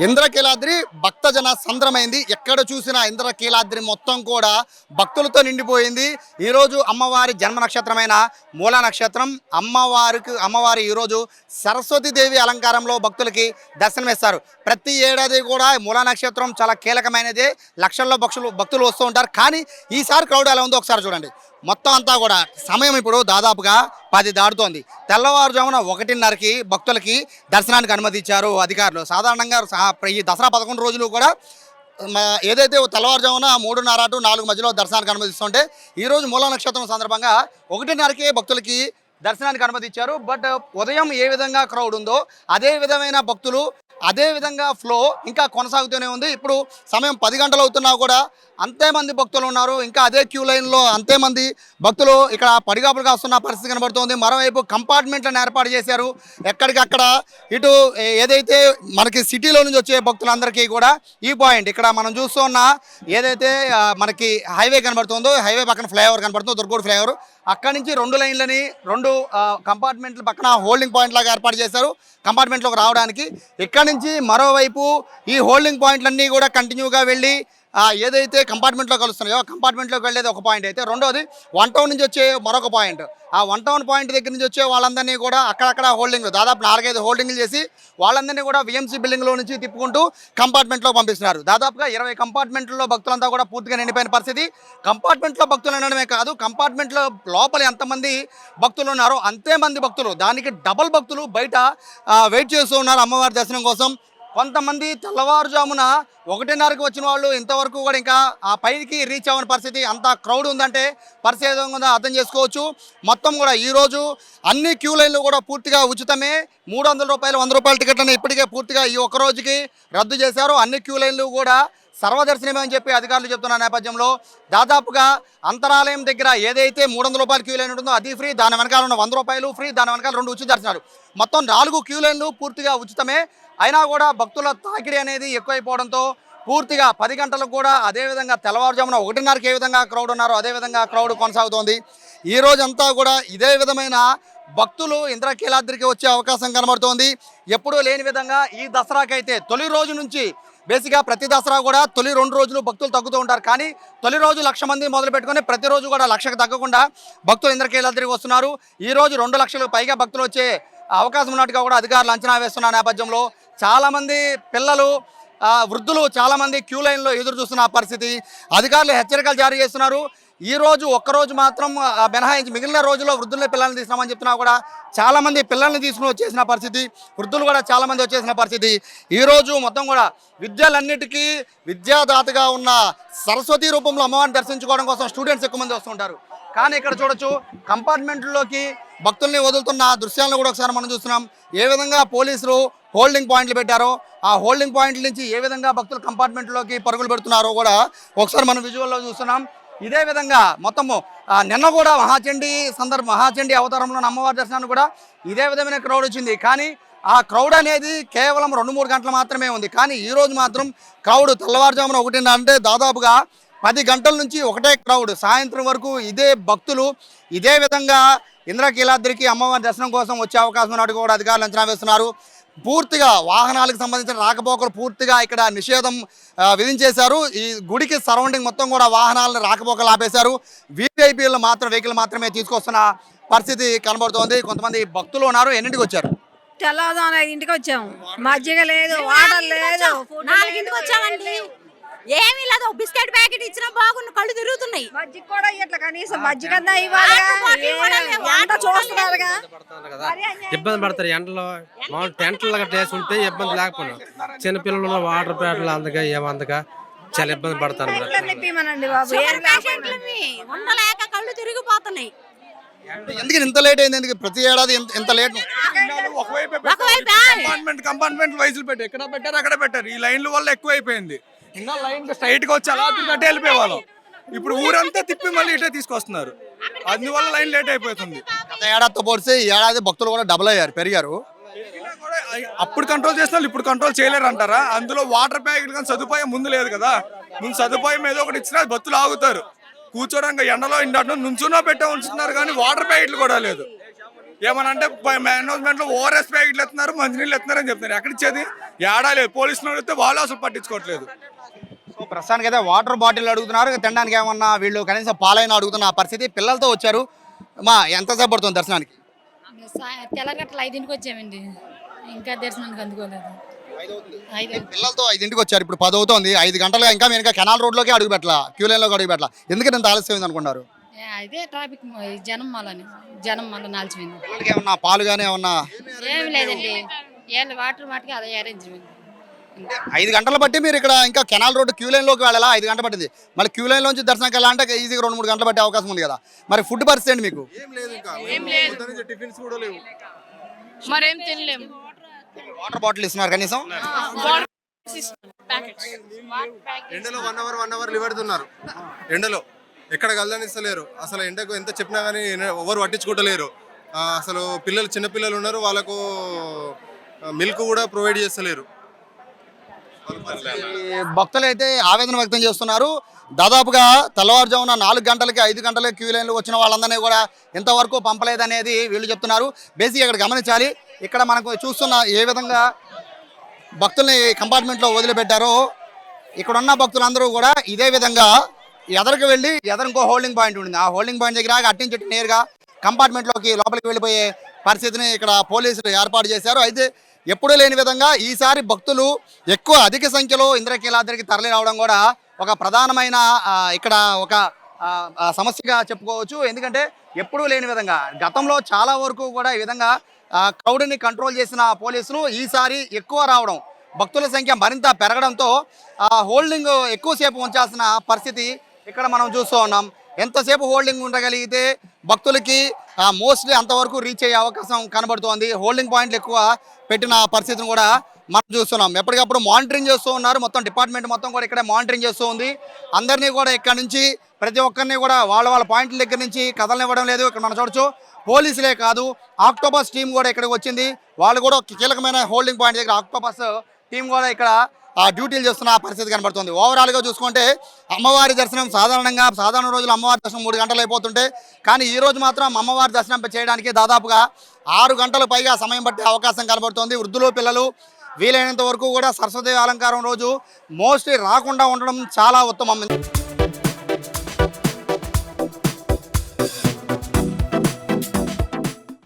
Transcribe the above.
ఇంద్రకీలాద్రి భక్తజన సంద్రమైంది. ఎక్కడ చూసినా ఇంద్రకీలాద్రి మొత్తం కూడా భక్తులతో నిండిపోయింది. ఈరోజు అమ్మవారి జన్మ నక్షత్రమైన మూల నక్షత్రం అమ్మవారికి అమ్మవారి ఈరోజు సరస్వతీదేవి అలంకారంలో భక్తులకి దర్శనమిస్తారు. ప్రతి ఏడాది కూడా మూల నక్షత్రం చాలా కీలకమైనది. లక్షల్లో భక్షులు భక్తులు వస్తూ ఉంటారు. కానీ ఈసారి క్రౌడ్ ఎలా ఉందో ఒకసారి చూడండి. మొత్తం అంతా కూడా సమయం ఇప్పుడు దాదాపుగా పది దాడుతోంది తెల్లవారుజామున ఒకటిన్నరకి భక్తులకి దర్శనానికి అనుమతి ఇచ్చారు అధికారులు. సాధారణంగా ఈ దసరా పదకొండు రోజులు కూడా ఏదైతే తెల్లవారుజామున మూడున్నర టు నాలుగు మధ్యలో దర్శనానికి అనుమతిస్తుంటే ఈరోజు మూల నక్షత్రం సందర్భంగా ఒకటిన్నరకే భక్తులకి దర్శనానికి అనుమతి ఇచ్చారు బట్ ఉదయం ఏ విధంగా క్రౌడ్ ఉందో అదే విధమైన భక్తులు అదే విధంగా ఫ్లో ఇంకా కొనసాగుతూనే ఉంది. ఇప్పుడు సమయం పది గంటలు అవుతున్నా కూడా అంతే మంది భక్తులు ఉన్నారు. ఇంకా అదే క్యూ లైన్లో అంతే మంది భక్తులు ఇక్కడ పడిగాపులు వస్తున్న పరిస్థితి కనబడుతోంది. మరోవైపు కంపార్ట్మెంట్లను ఏర్పాటు చేశారు. ఎక్కడికక్కడ ఇటు ఏదైతే మనకి సిటీలో నుంచి వచ్చే భక్తులందరికీ కూడా ఈ పాయింట్ ఇక్కడ మనం చూస్తున్న ఏదైతే మనకి హైవే కనబడుతుందో హైవే పక్కన ఫ్లైఓవర్ కనబడుతుందో దుర్గోడు ఫ్లైఓవర్ అక్కడి నుంచి రెండు లైన్లని రెండు కంపార్ట్మెంట్లు కంపార్ట్మెంట్ల పక్కన హోల్డింగ్ పాయింట్ లాగా ఏర్పాటు చేశారు. కంపార్ట్మెంట్లోకి రావడానికి ఇక్కడ నుంచి మరోవైపు ఈ హోల్డింగ్ పాయింట్లన్నీ కూడా కంటిన్యూగా వెళ్ళి ఏదైతే కంపార్ట్మెంట్లో కలుస్తున్నాయో కంపార్ట్మెంట్లోకి వెళ్ళేది ఒక పాయింట్ అయితే. రెండోది వన్ టౌన్ నుంచి వచ్చే మరొక పాయింట్ ఆ వన్ టౌన్ పాయింట్ దగ్గర నుంచి వచ్చే వాళ్ళందరినీ కూడా అక్కడక్కడ హోల్డింగ్ దాదాపు నాలుగైదు హోల్డింగ్లు చేసి వాళ్ళందరినీ కూడా విఎంసీ బిల్డింగ్లో నుంచి తిప్పుకుంటూ కంపార్ట్మెంట్లో పంపిస్తున్నారు. దాదాపుగా ఇరవై కంపార్ట్మెంట్లో భక్తులంతా కూడా పూర్తిగా నిండిపోయిన పరిస్థితి. కంపార్ట్మెంట్లో భక్తులు అనడమే కాదు కంపార్ట్మెంట్లో లోపల ఎంతమంది భక్తులు ఉన్నారో అంతే మంది భక్తులు. దానికి డబల్ భక్తులు బయట వెయిట్ చేస్తూ ఉన్నారు అమ్మవారి దర్శనం కోసం. కొంతమంది తెల్లవారుజామున ఒకటిన్నరకు వచ్చిన వాళ్ళు ఇంతవరకు కూడా ఇంకా ఆ పైకి రీచ్ అవ్వని పరిస్థితి అంత క్రౌడ్ ఉందంటే పరిస్థితి ఉందో అర్థం చేసుకోవచ్చు. మొత్తం కూడా ఈరోజు అన్ని క్యూ లైన్లు కూడా పూర్తిగా ఉచితమే. మూడు వందల రూపాయలు వంద రూపాయల టికెట్లను ఇప్పటికే పూర్తిగా ఈ ఒక్క రోజుకి రద్దు చేశారు. అన్ని క్యూ లైన్లు కూడా సర్వదర్శనమే అని చెప్పి అధికారులు చెప్తున్న నేపథ్యంలో దాదాపుగా అంతరాలయం దగ్గర ఏదైతే మూడు వందల రూపాయల క్యూ లైన్ ఉంటుందో అది ఫ్రీ దాని వెనకాల ఉన్న వంద రూపాయలు ఫ్రీ దాని వెనకాల రెండు ఉచిత దర్శనాలు. మొత్తం నాలుగు క్యూ లైన్లు పూర్తిగా ఉచితమే. అయినా కూడా భక్తుల తాకిడి అనేది ఎక్కువైపోవడంతో పూర్తిగా పది గంటలకు కూడా అదేవిధంగా తెల్లవారుజామున ఒకటిన్నరకి ఏ విధంగా క్రౌడ్ ఉన్నారో అదే విధంగా క్రౌడ్ కొనసాగుతోంది. ఈ రోజంతా కూడా ఇదే విధమైన భక్తులు ఇంద్రకీలాద్రికి వచ్చే అవకాశం కనబడుతోంది. ఎప్పుడూ లేని విధంగా ఈ దసరాకైతే తొలి రోజు నుంచి బేసిక్గా ప్రతి దసరా కూడా తొలి రెండు రోజులు భక్తులు తగ్గుతూ ఉంటారు. కానీ తొలి రోజు లక్ష మంది మొదలు పెట్టుకొని ప్రతిరోజు కూడా లక్షకు తగ్గకుండా భక్తులు ఇంద్రకీలాద్రికి వస్తున్నారు. ఈ రోజు రెండు లక్షలకు పైగా భక్తులు వచ్చే అవకాశం ఉన్నట్టుగా కూడా అధికారులు అంచనా వేస్తున్న నేపథ్యంలో చాలామంది పిల్లలు వృద్ధులు చాలామంది క్యూ లైన్లో ఎదురు చూస్తున్న పరిస్థితి. అధికారులు హెచ్చరికలు జారీ చేస్తున్నారు. ఈ రోజు ఒక్కరోజు మాత్రం మినహాయించి మిగిలిన రోజుల్లో వృద్ధుల్ని పిల్లల్ని తీసినామని చెప్తున్నా కూడా చాలామంది పిల్లల్ని తీసుకుని వచ్చేసిన పరిస్థితి వృద్ధులు కూడా చాలామంది వచ్చేసిన పరిస్థితి. ఈరోజు మొత్తం కూడా విద్యలన్నిటికీ విద్యాదాతగా ఉన్న సరస్వతి రూపంలో అమ్మవారిని దర్శించుకోవడం కోసం స్టూడెంట్స్ ఎక్కువ మంది వస్తుంటారు. కానీ ఇక్కడ చూడొచ్చు కంపార్ట్మెంట్లోకి భక్తుల్ని వదులుతున్న దృశ్యాలను కూడా ఒకసారి మనం చూస్తున్నాం. ఏ విధంగా పోలీసులు హోల్డింగ్ పాయింట్లు పెట్టారో ఆ హోల్డింగ్ పాయింట్ల నుంచి ఏ విధంగా భక్తులు కంపార్ట్మెంట్లోకి పరుగులు పెడుతున్నారో కూడా ఒకసారి మనం విజువల్లో చూస్తున్నాం. ఇదే విధంగా మొత్తము నిన్న కూడా మహాచండి సందర్భ మహాచండి అవతారంలో అమ్మవారి దర్శనాన్ని కూడా ఇదే విధమైన క్రౌడ్ వచ్చింది. కానీ ఆ క్రౌడ్ అనేది కేవలం రెండు మూడు గంటలు మాత్రమే ఉంది. కానీ ఈ రోజు మాత్రం క్రౌడ్ తెల్లవారుజామున ఒకటి అంటే దాదాపుగా పది గంటల నుంచి ఒకటే క్రౌడ్ సాయంత్రం వరకు ఇదే భక్తులు ఇదే విధంగా ఇంద్రకీలాద్రికి అమ్మవారి దర్శనం కోసం వచ్చే అవకాశం ఉన్నట్టు కూడా అధికారులు అంచనా వేస్తున్నారు. పూర్తిగా వాహనాలకు సంబంధించిన రాకపోకలు పూర్తిగా ఇక్కడ నిషేధం విధించేశారు. ఈ గుడికి సరౌండింగ్ మొత్తం కూడా వాహనాలను రాకపోకలు ఆపేశారు. వీఐపీలు మాత్రం వెహికల్ మాత్రమే తీసుకొస్తున్న పరిస్థితి కనబడుతోంది. కొంతమంది భక్తులు ఉన్నారు. ఎన్నింటికి వచ్చారు? తెల్లవారుజామున ఇంటికి వచ్చాము మజ్జిగ లేదు వాటర్ లేదు. నాలుగింటికి వచ్చామండి. ఏమీ లేదు. బిస్కెట్ ప్యాకెట్ ఇచ్చినా బాగుండు కళ్ళు తిరుగుతున్నాయి. మజ్జిగ కూడా ఇట్లా కనీసం మజ్జిగ చూస్తున్నారుగా? ఇబ్బంది పడతారు ఎండలో. మామూలు టెంట్లు వేసి ఉంటే ఇబ్బంది లేకపోయినా. చిన్నపిల్లలు వాటర్ ప్యాట్లు అందక ఏమందక చాలా ఇబ్బంది పడతారు ఉండలేక కళ్ళు తిరిగిపోతున్నాయి. ఎందుకు ఇంత లేట్ అయింది? ఎందుకు ప్రతి ఏడాది ఇంత- ఇంత లేట్. కంపార్ట్మెంట్ కంపార్ట్మెంట్ వైజులు పెట్టారు. ఎక్కడ పెట్టారు? అక్కడ పెట్టారు. ఈ లైన్ల వల్ల ఎక్కువైపోయింది. ఇంకా లైన్ స్ట్రైట్గా వచ్చి అలా వెళ్ళిపోయేవాళ్ళం. ఇప్పుడు ఊరంతా తిప్పి మళ్ళీ ఇటే తీసుకొస్తున్నారు. అందువల్ల లైన్ లేట్ అయిపోతుంది. గత ఏడాదితో పోలిస్తే ఈ ఏడాది భక్తులు కూడా డబుల్ అయ్యారు పెరిగారు. అప్పుడు కంట్రోల్ చేసిన వాళ్ళు ఇప్పుడు కంట్రోల్ చేయలేరు అంటారా? అందులో వాటర్ ప్యాకెట్ కానీ సదుపాయం ముందు లేదు కదా. ముందు సదుపాయం ఏదో ఒకటి ఇచ్చినా బతులు ఆగుతారు. కూర్చోడానికి ఎండలో ఇండ నుంచున్నా పెట్టే ఉంచుతున్నారు కానీ వాటర్ ప్యాకెట్లు కూడా లేదు. ఏమనంటే మేనేజ్మెంట్లో ఓఆర్ఎస్ ప్యాకెట్లు ఎత్తున్నారు మంచినీళ్ళు ఎత్తున్నారని చెప్తున్నారు ఎక్కడ ఇచ్చేది? ఏడా లేదు. పోలీసులు అడిగితే వాళ్ళు అసలు పట్టించుకోవట్లేదు. ప్రస్తుతానికి అయితే వాటర్ బాటిల్ అడుగుతున్నారు. తినడానికి ఏమన్నా వీళ్ళు కనీసం పాలైన అడుగుతున్న పరిస్థితి. పిల్లలతో వచ్చారు. మా ఎంతసేపు పడుతుంది దర్శనానికి? తెల్లగట్ల ఐదింటికి వచ్చామండి. ఇంకా దర్శనానికి అందుకోలేదు. పిల్లలతో ఐదింటికి వచ్చారు. ఇప్పుడు పది అవుతుంది ఐదు గంటలుగా ఇంకా మీరు ఇంకా కెనాల్ రోడ్లోకి అడుగు పెట్టలా క్యూ లైన్లోకి అడుగు పెట్టలా. ఎందుకంటే ఇంత ఆలస్యం అనుకున్నారు? అదే ట్రాఫిక్ జనం మళ్ళని జనం మళ్ళీ నాల్చిపోయింది. ఏమన్నా పాలు కానీ ఏమన్నా? ఏమి లేదండి. వాటర్ మాటకి అదే అరేంజ్మెంట్ ఐదు గంటలు బట్టి మీరు ఇక్కడ ఇంకా కెనాల్ రోడ్ క్యూ లైన్లోకి వెళ్ళాలా? ఐదు గంటలు పట్టింది. మళ్ళీ క్యూ లైన్ నుంచి దర్శనంకి వెళ్ళాలంటే ఈజీగా రెండు మూడు గంటలు పట్టే అవకాశం ఉంది కదా. మరి ఫుడ్ పరిస్థితి ఏంటి మీకు? టిఫిన్స్ కూడా లేవు. మరేం తినలేము. వాటర్ బాటిల్ ఇస్తున్నారు కనీసం? ఎండలో వన్ అవర్ వన్ అవర్ పెడుతున్నారు ఎండలో ఎక్కడ కలదనిస్తలేరు అసలు ఎండకు ఎంత చెప్పినా కానీ ఎవరు పట్టించుకోవట్లేరు. ఆ, అసలు పిల్లలు చిన్న పిల్లలు ఉన్నారు వాళ్ళకు మిల్క్ కూడా ప్రొవైడ్ చేస్తలేరు. భక్తులు అయితే ఆవేదన వ్యక్తం చేస్తున్నారు. దాదాపుగా తెల్లవారుజామున నాలుగు గంటలకి ఐదు గంటలకి క్యూ లైన్లు వచ్చిన వాళ్ళందరినీ కూడా ఇంతవరకు పంపలేదనేది వీళ్ళు చెప్తున్నారు. బేసిక్ ఇక్కడ గమనించాలి ఇక్కడ మనకు చూస్తున్న ఏ విధంగా భక్తుల్ని కంపార్ట్మెంట్లో వదిలిపెట్టారో ఇక్కడ ఉన్న భక్తులందరూ కూడా ఇదే విధంగా ఎదరికి వెళ్ళి ఎదరు ఇంకో హోల్డింగ్ పాయింట్ ఉంది ఆ హోల్డింగ్ పాయింట్ దగ్గర అట్టించి చెట్టు నేరుగా కంపార్ట్మెంట్లోకి లోపలికి వెళ్ళిపోయే పరిస్థితిని ఇక్కడ పోలీసులు ఏర్పాటు చేశారు. అయితే ఎప్పుడూ లేని విధంగా ఈసారి భక్తులు ఎక్కువ అధిక సంఖ్యలో ఇంద్రకీలాద్రికి తరలి రావడం కూడా ఒక ప్రధానమైన ఇక్కడ ఒక సమస్యగా చెప్పుకోవచ్చు. ఎందుకంటే ఎప్పుడూ లేని విధంగా గతంలో చాలా వరకు కూడా ఈ విధంగా క్రౌడ్ని కంట్రోల్ చేసిన పోలీసులు ఈసారి ఎక్కువ రావడం భక్తుల సంఖ్య మరింత పెరగడంతో హోల్డింగ్ ఎక్కువసేపు ఉంచాల్సిన పరిస్థితి ఇక్కడ మనం చూస్తూ ఉన్నాం. ఎంతసేపు హోల్డింగ్ ఉండగలిగితే భక్తులకి మోస్ట్లీ అంతవరకు రీచ్ అయ్యే అవకాశం కనబడుతోంది. హోల్డింగ్ పాయింట్లు ఎక్కువ పెట్టిన పరిస్థితిని కూడా మనం చూస్తున్నాం. ఎప్పటికప్పుడు మానిటరింగ్ చేస్తూ ఉన్నారు. మొత్తం డిపార్ట్మెంట్ మొత్తం కూడా ఇక్కడే మానిటరింగ్ చేస్తూ ఉంది. అందరినీ కూడా ఇక్కడ నుంచి ప్రతి ఒక్కరిని కూడా వాళ్ళ వాళ్ళ పాయింట్ల దగ్గర నుంచి కదలనివ్వడం లేదు. ఇక్కడ మనం చూడొచ్చు పోలీసులే కాదు ఆక్టోబస్ టీం కూడా ఇక్కడికి వచ్చింది. వాళ్ళు కూడా ఒక కీలకమైన హోల్డింగ్ పాయింట్ దగ్గర ఆక్టోబస్ టీం కూడా ఇక్కడ డ్యూటీలు చేస్తున్న పరిస్థితి కనబడుతుంది. ఓవరాల్గా చూసుకుంటే అమ్మవారి దర్శనం సాధారణంగా సాధారణ రోజులు అమ్మవారి దర్శనం మూడు గంటలు అయిపోతుంటే కానీ ఈ రోజు మాత్రం అమ్మవారి దర్శనం చేయడానికి దాదాపుగా ఆరు గంటల పైగా సమయం పట్టే అవకాశం కనబడుతోంది. వృద్ధులు పిల్లలు వీలైనంత వరకు కూడా సరస్వతి అలంకారం రోజు మోస్ట్లీ రాకుండా ఉండడం చాలా ఉత్తమం.